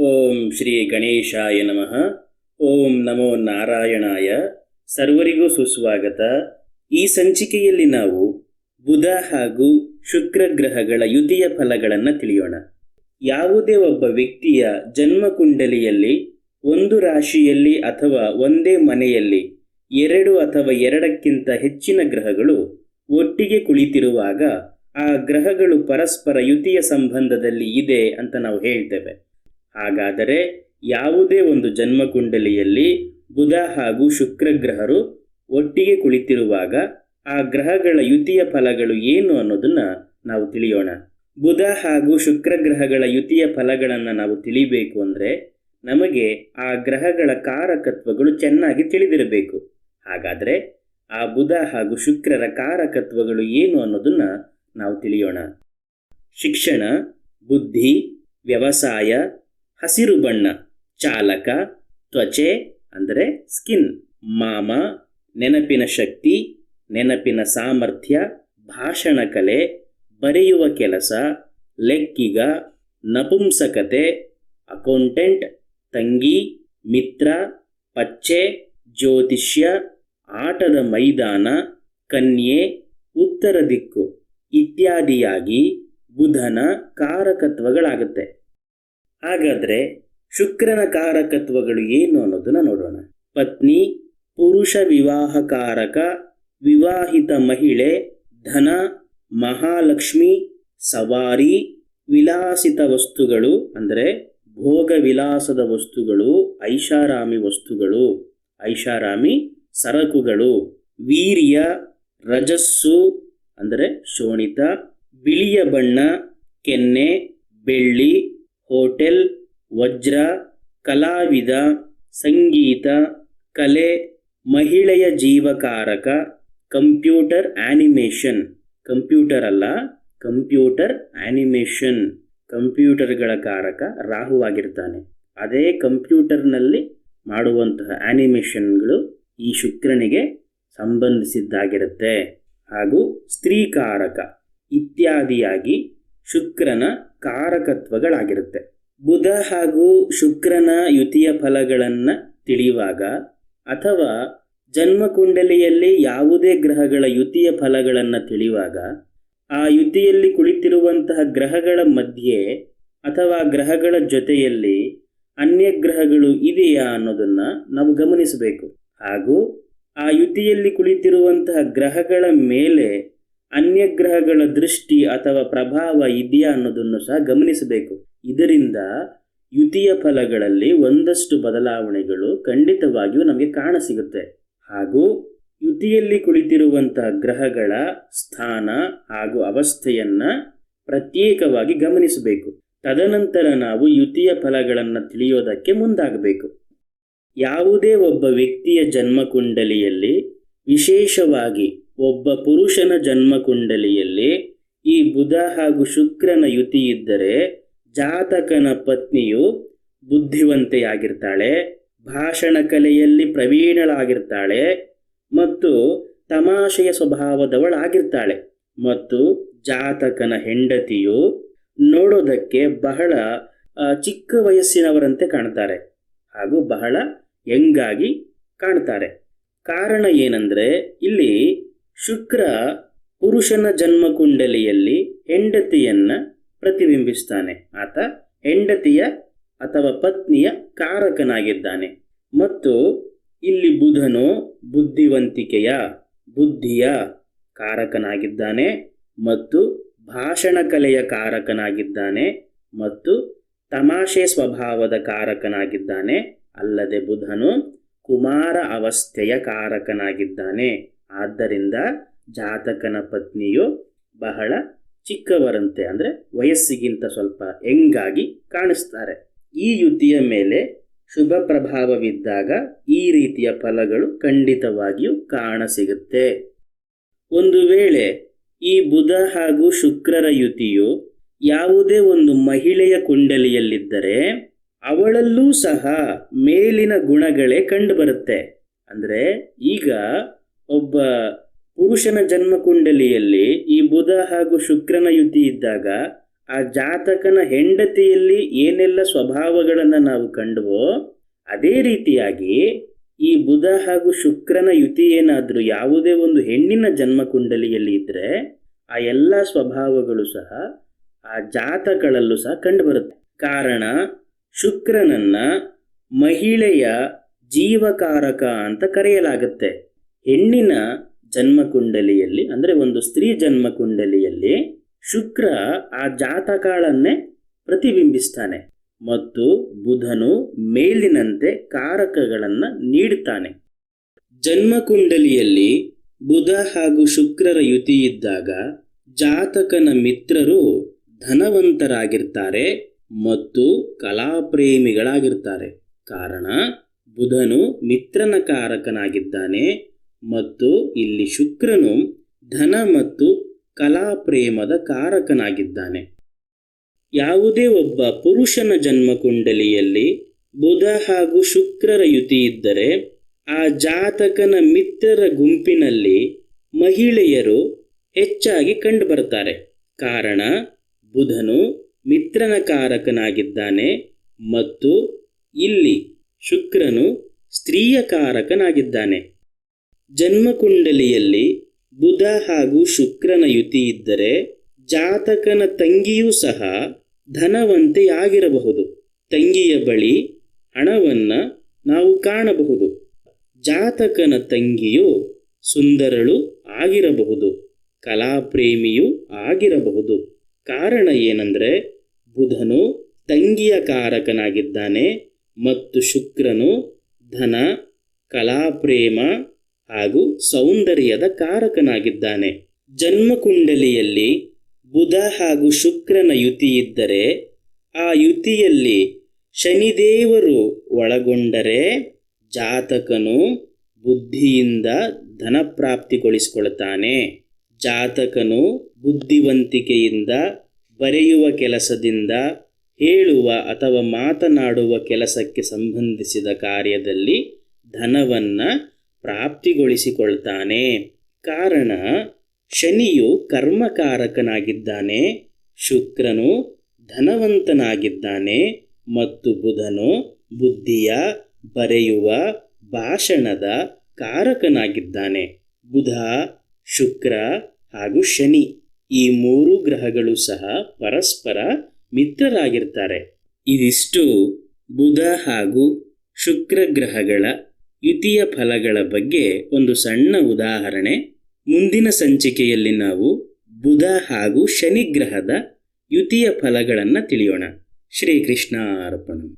ಓಂ ಶ್ರೀ ಗಣೇಶಾಯ ನಮಃ. ಓಂ ನಮೋ ನಾರಾಯಣಾಯ. ಸರ್ವರಿಗೂ ಸುಸ್ವಾಗತ. ಈ ಸಂಚಿಕೆಯಲ್ಲಿ ನಾವು ಬುಧ ಹಾಗೂ ಶುಕ್ರ ಗ್ರಹಗಳ ಯುತಿಯ ಫಲಗಳನ್ನು ತಿಳಿಯೋಣ. ಯಾವುದೇ ಒಬ್ಬ ವ್ಯಕ್ತಿಯ ಜನ್ಮ ಕುಂಡಲಿಯಲ್ಲಿ, ಒಂದು ರಾಶಿಯಲ್ಲಿ ಅಥವಾ ಒಂದೇ ಮನೆಯಲ್ಲಿ, ಎರಡು ಅಥವಾ ಎರಡಕ್ಕಿಂತ ಹೆಚ್ಚಿನ ಗ್ರಹಗಳು ಒಟ್ಟಿಗೆ ಕುಳಿತಿರುವಾಗ ಆ ಗ್ರಹಗಳು ಪರಸ್ಪರ ಯುತಿಯ ಸಂಬಂಧದಲ್ಲಿ ಇದೆ ಅಂತ ನಾವು ಹೇಳ್ತೇವೆ. ಹಾಗಾದರೆ ಯಾವುದೇ ಒಂದು ಜನ್ಮಕುಂಡಲಿಯಲ್ಲಿ ಬುಧ ಹಾಗೂ ಶುಕ್ರ ಗ್ರಹರು ಒಟ್ಟಿಗೆ ಕುಳಿತಿರುವಾಗ ಆ ಗ್ರಹಗಳ ಯುತಿಯ ಫಲಗಳು ಏನು ಅನ್ನೋದನ್ನ ನಾವು ತಿಳಿಯೋಣ. ಬುಧ ಹಾಗೂ ಶುಕ್ರ ಗ್ರಹಗಳ ಯುತಿಯ ಫಲಗಳನ್ನು ನಾವು ತಿಳಿಬೇಕು ಅಂದರೆ ನಮಗೆ ಆ ಗ್ರಹಗಳ ಕಾರಕತ್ವಗಳು ಚೆನ್ನಾಗಿ ತಿಳಿದಿರಬೇಕು. ಹಾಗಾದರೆ ಆ ಬುಧ ಹಾಗೂ ಶುಕ್ರರ ಕಾರಕತ್ವಗಳು ಏನು ಅನ್ನೋದನ್ನ ನಾವು ತಿಳಿಯೋಣ. ಶಿಕ್ಷಣ, ಬುದ್ಧಿ, ವ್ಯವಸಾಯ ಹಸಿರು ಬಣ್ಣ, ಚಾಲಕ, ತ್ವಚೆ ಅಂದರೆ ಸ್ಕಿನ್ ಮಾಮ, ನೆನಪಿನ ಶಕ್ತಿ, ನೆನಪಿನ ಸಾಮರ್ಥ್ಯ, ಭಾಷಣ ಕಲೆ, ಬರೆಯುವ ಕೆಲಸ, ಲೆಕ್ಕಿಗ, ನಪುಂಸಕತೆ ಅಕೌಂಟೆಂಟ್ ತಂಗಿ, ಮಿತ್ರ, ಪಚ್ಚೆ, ಜ್ಯೋತಿಷ್ಯ, ಆಟದ ಮೈದಾನ, ಕನ್ಯೆ, ಉತ್ತರ ದಿಕ್ಕು ಇತ್ಯಾದಿಯಾಗಿ ಬುಧನ ಕಾರಕತ್ವಗಳಾಗುತ್ತೆ. ಹಾಗಾದರೆ ಶುಕ್ರನ ಕಾರಕತ್ವಗಳು ಏನು ಅನ್ನೋದನ್ನ ನೋಡೋಣ. ಪತ್ನಿ, ಪುರುಷ ವಿವಾಹಕಾರಕ, ವಿವಾಹಿತ ಮಹಿಳೆ, ಧನ, ಮಹಾಲಕ್ಷ್ಮಿ, ಸವಾರಿ, ವಿಲಾಸಿತ ವಸ್ತುಗಳು, ಅಂದರೆ ಭೋಗ ವಿಲಾಸದ ವಸ್ತುಗಳು, ಐಷಾರಾಮಿ ವಸ್ತುಗಳು, ಐಷಾರಾಮಿ ಸರಕುಗಳು, ವೀರ್ಯ, ರಜಸ್ಸು, ಅಂದರೆ ಶೋಣಿತ, ಬಿಳಿಯ ಬಣ್ಣ, ಕೆನ್ನೆ, ಬೆಳ್ಳಿ ಹೋಟೆಲ್, ವಜ್ರ, ಕಲಾವಿದ, ಸಂಗೀತ, ಕಲೆ, ಮಹಿಳೆಯ ಜೀವಕಾರಕ, ಕಂಪ್ಯೂಟರ್ ಆನಿಮೇಷನ್. ಕಂಪ್ಯೂಟರ್ ಅಲ್ಲ, ಕಂಪ್ಯೂಟರ್ ಆನಿಮೇಷನ್. ಕಂಪ್ಯೂಟರ್ಗಳ ಕಾರಕ ರಾಹುವಾಗಿರ್ತಾನೆ ಅದೇ ಕಂಪ್ಯೂಟರ್ನಲ್ಲಿ ಮಾಡುವಂತಹ ಆನಿಮೇಷನ್ಗಳು ಈ ಶುಕ್ರನಿಗೆ ಸಂಬಂಧಿಸಿದ್ದಾಗಿರುತ್ತೆ. ಹಾಗೂ ಸ್ತ್ರೀಕಾರಕ ಇತ್ಯಾದಿಯಾಗಿ ಶುಕ್ರನ ಕಾರಕತ್ವಗಳಾಗಿರುತ್ತೆ. ಬುಧ ಹಾಗೂ ಶುಕ್ರನ ಯುತಿಯ ಫಲಗಳನ್ನು ತಿಳಿಯುವಾಗ ಅಥವಾ ಜನ್ಮಕುಂಡಲಿಯಲ್ಲಿ ಯಾವುದೇ ಗ್ರಹಗಳ ಯುತಿಯ ಫಲಗಳನ್ನು ತಿಳಿಯುವಾಗ ಆ ಯುತಿಯಲ್ಲಿ ಕುಳಿತಿರುವಂತಹ ಗ್ರಹಗಳ ಮಧ್ಯೆ ಅಥವಾ ಗ್ರಹಗಳ ಜೊತೆಯಲ್ಲಿ ಅನ್ಯ ಗ್ರಹಗಳು ಇದೆಯಾ ಅನ್ನೋದನ್ನ ನಾವು ಗಮನಿಸಬೇಕು. ಹಾಗೂ ಆ ಯುತಿಯಲ್ಲಿ ಕುಳಿತಿರುವಂತಹ ಗ್ರಹಗಳ ಮೇಲೆ ಅನ್ಯ ಗ್ರಹಗಳ ದೃಷ್ಟಿ ಅಥವಾ ಪ್ರಭಾವ ಇದೆಯಾ ಅನ್ನೋದನ್ನು ಸಹ ಗಮನಿಸಬೇಕು. ಇದರಿಂದ ಯುತಿಯ ಫಲಗಳಲ್ಲಿ ಒಂದಷ್ಟು ಬದಲಾವಣೆಗಳು ಖಂಡಿತವಾಗಿಯೂ ನಮಗೆ ಕಾಣಸಿಗುತ್ತೆ ಹಾಗೂ ಯುತಿಯಲ್ಲಿ ಕುಳಿತಿರುವಂತಹ ಗ್ರಹಗಳ ಸ್ಥಾನ ಹಾಗೂ ಅವಸ್ಥೆಯನ್ನ ಪ್ರತ್ಯೇಕವಾಗಿ ಗಮನಿಸಬೇಕು. ತದನಂತರ ನಾವು ಯುತಿಯ ಫಲಗಳನ್ನು ತಿಳಿಯೋದಕ್ಕೆ ಮುಂದಾಗಬೇಕು. ಯಾವುದೇ ಒಬ್ಬ ವ್ಯಕ್ತಿಯ ಜನ್ಮಕುಂಡಲಿಯಲ್ಲಿ ವಿಶೇಷವಾಗಿ ಒಬ್ಬ ಪುರುಷನ ಜನ್ಮಕುಂಡಲಿಯಲ್ಲಿ ಈ ಬುಧ ಹಾಗೂ ಶುಕ್ರನ ಯುತಿ ಇದ್ದರೆ ಜಾತಕನ ಪತ್ನಿಯು ಬುದ್ಧಿವಂತೆಯಾಗಿರ್ತಾಳೆ, ಭಾಷಣ ಕಲೆಯಲ್ಲಿ ಪ್ರವೀಣಳಾಗಿರ್ತಾಳೆ ಮತ್ತು ತಮಾಷೆಯ ಸ್ವಭಾವದವಳಾಗಿರ್ತಾಳೆ ಮತ್ತು ಜಾತಕನ ಹೆಂಡತಿಯು ನೋಡೋದಕ್ಕೆ ಬಹಳ ಚಿಕ್ಕ ವಯಸ್ಸಿನವರಂತೆ ಕಾಣ್ತಾರೆ ಹಾಗೂ ಬಹಳ ಯಂಗಾಗಿ ಕಾಣ್ತಾರೆ. ಕಾರಣ ಏನಂದ್ರೆ, ಇಲ್ಲಿ ಶುಕ್ರ ಪುರುಷನ ಜನ್ಮಕುಂಡಲಿಯಲ್ಲಿ ಹೆಂಡತಿಯನ್ನ ಪ್ರತಿಬಿಂಬಿಸ್ತಾನೆ. ಆತ ಹೆಂಡತಿಯ ಅಥವಾ ಪತ್ನಿಯ ಕಾರಕನಾಗಿದ್ದಾನೆ. ಮತ್ತು ಇಲ್ಲಿ ಬುಧನು ಬುದ್ಧಿವಂತಿಕೆಯ, ಬುದ್ಧಿಯ ಕಾರಕನಾಗಿದ್ದಾನೆ ಮತ್ತು ಭಾಷಣ ಕಲೆಯ ಕಾರಕನಾಗಿದ್ದಾನೆ ಮತ್ತು ತಮಾಷೆ ಸ್ವಭಾವದ ಕಾರಕನಾಗಿದ್ದಾನೆ. ಅಲ್ಲದೆ ಬುಧನು ಕುಮಾರ ಅವಸ್ಥೆಯ ಕಾರಕನಾಗಿದ್ದಾನೆ. ಆದ್ದರಿಂದ ಜಾತಕನ ಪತ್ನಿಯು ಬಹಳ ಚಿಕ್ಕವರಂತೆ, ಅಂದರೆ ವಯಸ್ಸಿಗಿಂತ ಸ್ವಲ್ಪ ಹೆಂಗಾಗಿ ಕಾಣಿಸ್ತಾರೆ. ಈ ಯುತಿಯ ಮೇಲೆ ಶುಭ ಪ್ರಭಾವವಿದ್ದಾಗ ಈ ರೀತಿಯ ಫಲಗಳು ಖಂಡಿತವಾಗಿಯೂ ಕಾಣಸಿಗುತ್ತೆ ಒಂದು ವೇಳೆ ಈ ಬುಧ ಹಾಗೂ ಶುಕ್ರರ ಯುತಿಯು ಯಾವುದೇ ಒಂದು ಮಹಿಳೆಯ ಕುಂಡಲಿಯಲ್ಲಿದ್ದರೆ ಅವಳಲ್ಲೂ ಸಹ ಮೇಲಿನ ಗುಣಗಳೇ ಕಂಡುಬರುತ್ತೆ. ಅಂದರೆ ಈಗ ಒಬ್ಬ ಪುರುಷನ ಜನ್ಮಕುಂಡಲಿಯಲ್ಲಿ ಈ ಬುಧ ಹಾಗೂ ಶುಕ್ರನ ಯುತಿ ಇದ್ದಾಗ ಆ ಜಾತಕನ ಹೆಂಡತಿಯಲ್ಲಿ ಏನೆಲ್ಲ ಸ್ವಭಾವಗಳನ್ನು ನಾವು ಕಂಡುವೋ, ಅದೇ ರೀತಿಯಾಗಿ ಈ ಬುಧ ಹಾಗೂ ಶುಕ್ರನ ಯುತಿ ಏನಾದರೂ ಯಾವುದೇ ಒಂದು ಹೆಣ್ಣಿನ ಜನ್ಮಕುಂಡಲಿಯಲ್ಲಿ ಇದ್ದರೆ ಆ ಎಲ್ಲ ಸ್ವಭಾವಗಳು ಸಹ ಆ ಜಾತಕಗಳಲ್ಲೂ ಸಹ ಕಂಡುಬರುತ್ತೆ. ಕಾರಣ ಶುಕ್ರನನ್ನ ಮಹಿಳೆಯ ಜೀವಕಾರಕ ಅಂತ ಕರೆಯಲಾಗುತ್ತೆ. ಹೆಣ್ಣಿನ ಜನ್ಮಕುಂಡಲಿಯಲ್ಲಿ, ಅಂದರೆ ಒಂದು ಸ್ತ್ರೀ ಜನ್ಮಕುಂಡಲಿಯಲ್ಲಿ ಶುಕ್ರ ಆ ಜಾತಕಾಳನ್ನೇ ಪ್ರತಿಬಿಂಬಿಸ್ತಾನೆ ಮತ್ತು ಬುಧನು ಮೇಲಿನಂತೆ ಕಾರಕಗಳನ್ನು ನೀಡುತ್ತಾನೆ ಜನ್ಮಕುಂಡಲಿಯಲ್ಲಿ ಬುಧ ಹಾಗೂ ಶುಕ್ರರ ಯುತಿಯಿದ್ದಾಗ ಜಾತಕನ ಮಿತ್ರರು ಧನವಂತರಾಗಿರ್ತಾರೆ. ಮತ್ತು ಕಲಾಪ್ರೇಮಿಗಳಾಗಿರ್ತಾರೆ. ಕಾರಣ, ಬುಧನು ಮಿತ್ರನ ಕಾರಕನಾಗಿದ್ದಾನೆ ಮತ್ತು ಇಲ್ಲಿ ಶುಕ್ರನು ಧನ ಮತ್ತು ಕಲಾಪ್ರೇಮದ ಕಾರಕನಾಗಿದ್ದಾನೆ. ಯಾವುದೇ ಒಬ್ಬ ಪುರುಷನ ಜನ್ಮಕುಂಡಲಿಯಲ್ಲಿ ಬುಧ ಹಾಗೂ ಶುಕ್ರರ ಯುತಿ ಇದ್ದರೆ, ಆ ಜಾತಕನ ಮಿತ್ರರ ಗುಂಪಿನಲ್ಲಿ ಮಹಿಳೆಯರು ಹೆಚ್ಚಾಗಿ ಕಂಡುಬರ್ತಾರೆ ಕಾರಣ, ಬುಧನು ಮಿತ್ರನ ಕಾರಕನಾಗಿದ್ದಾನೆ ಮತ್ತು ಇಲ್ಲಿ ಶುಕ್ರನು ಸ್ತ್ರೀಯ ಕಾರಕನಾಗಿದ್ದಾನೆ ಜನ್ಮಕುಂಡಲಿಯಲ್ಲಿ ಬುಧ ಹಾಗೂ ಶುಕ್ರನ ಯುತಿ ಇದ್ದರೆ ಜಾತಕನ ತಂಗಿಯೂ ಸಹ ಧನವಂತೆಯಾಗಿರಬಹುದು. ತಂಗಿಯ ಬಳಿ ಹಣವನ್ನು ನಾವು ಕಾಣಬಹುದು. ಜಾತಕನ ತಂಗಿಯು ಸುಂದರಳು ಆಗಿರಬಹುದು. ಕಲಾಪ್ರೇಮಿಯೂ ಆಗಿರಬಹುದು. ಕಾರಣ ಏನಂದರೆ ಬುಧನು ತಂಗಿಯ ಕಾರಕನಾಗಿದ್ದಾನೆ ಮತ್ತು ಶುಕ್ರನು ಧನ, ಕಲಾಪ್ರೇಮ ಹಾಗೂ ಸೌಂದರ್ಯದ ಕಾರಕನಾಗಿದ್ದಾನೆ. ಜನ್ಮಕುಂಡಲಿಯಲ್ಲಿ ಬುಧ ಹಾಗೂ ಶುಕ್ರನ ಯುತಿಯಿದ್ದರೆ ಆ ಯುತಿಯಲ್ಲಿ ಶನಿದೇವರು ಒಳಗೊಂಡರೆ ಜಾತಕನು ಬುದ್ಧಿಯಿಂದ ಧನಪ್ರಾಪ್ತಿಗೊಳಿಸಿಕೊಳ್ತಾನೆ ಜಾತಕನು ಬುದ್ಧಿವಂತಿಕೆಯಿಂದ ಬರೆಯುವ ಕೆಲಸದಿಂದ ಹೇಳುವ ಅಥವಾ ಮಾತನಾಡುವ ಕೆಲಸಕ್ಕೆ ಸಂಬಂಧಿಸಿದ ಕಾರ್ಯದಲ್ಲಿ ಧನವನ್ನು ಪ್ರಾಪ್ತಿಗೊಳಿಸಿಕೊಳ್ತಾನೆ. ಕಾರಣ, ಶನಿಯು ಕರ್ಮಕಾರಕನಾಗಿದ್ದಾನೆ, ಶುಕ್ರನು ಧನವಂತನಾಗಿದ್ದಾನೆ ಮತ್ತು ಬುಧನು ಬುದ್ಧಿಯ, ಬರೆಯುವ, ಭಾಷಣದ ಕಾರಕನಾಗಿದ್ದಾನೆ. ಬುಧ ಶುಕ್ರ ಹಾಗೂ ಶನಿ ಈ ಮೂರು ಗ್ರಹಗಳು ಸಹ ಪರಸ್ಪರ ಮಿತ್ರರಾಗಿರ್ತಾರೆ. ಇದಿಷ್ಟು ಬುಧ ಹಾಗೂ ಶುಕ್ರ ಗ್ರಹಗಳ ಯುತಿಯ ಫಲಗಳ ಬಗ್ಗೆ ಒಂದು ಸಣ್ಣ ಉದಾಹರಣೆ. ಮುಂದಿನ ಸಂಚಿಕೆಯಲ್ಲಿ ನಾವು ಬುಧ ಹಾಗೂ ಶನಿ ಗ್ರಹದ ಯುತಿಯ ಫಲಗಳನ್ನು ತಿಳಿಯೋಣ. ಶ್ರೀಕೃಷ್ಣ ಅರ್ಪಣ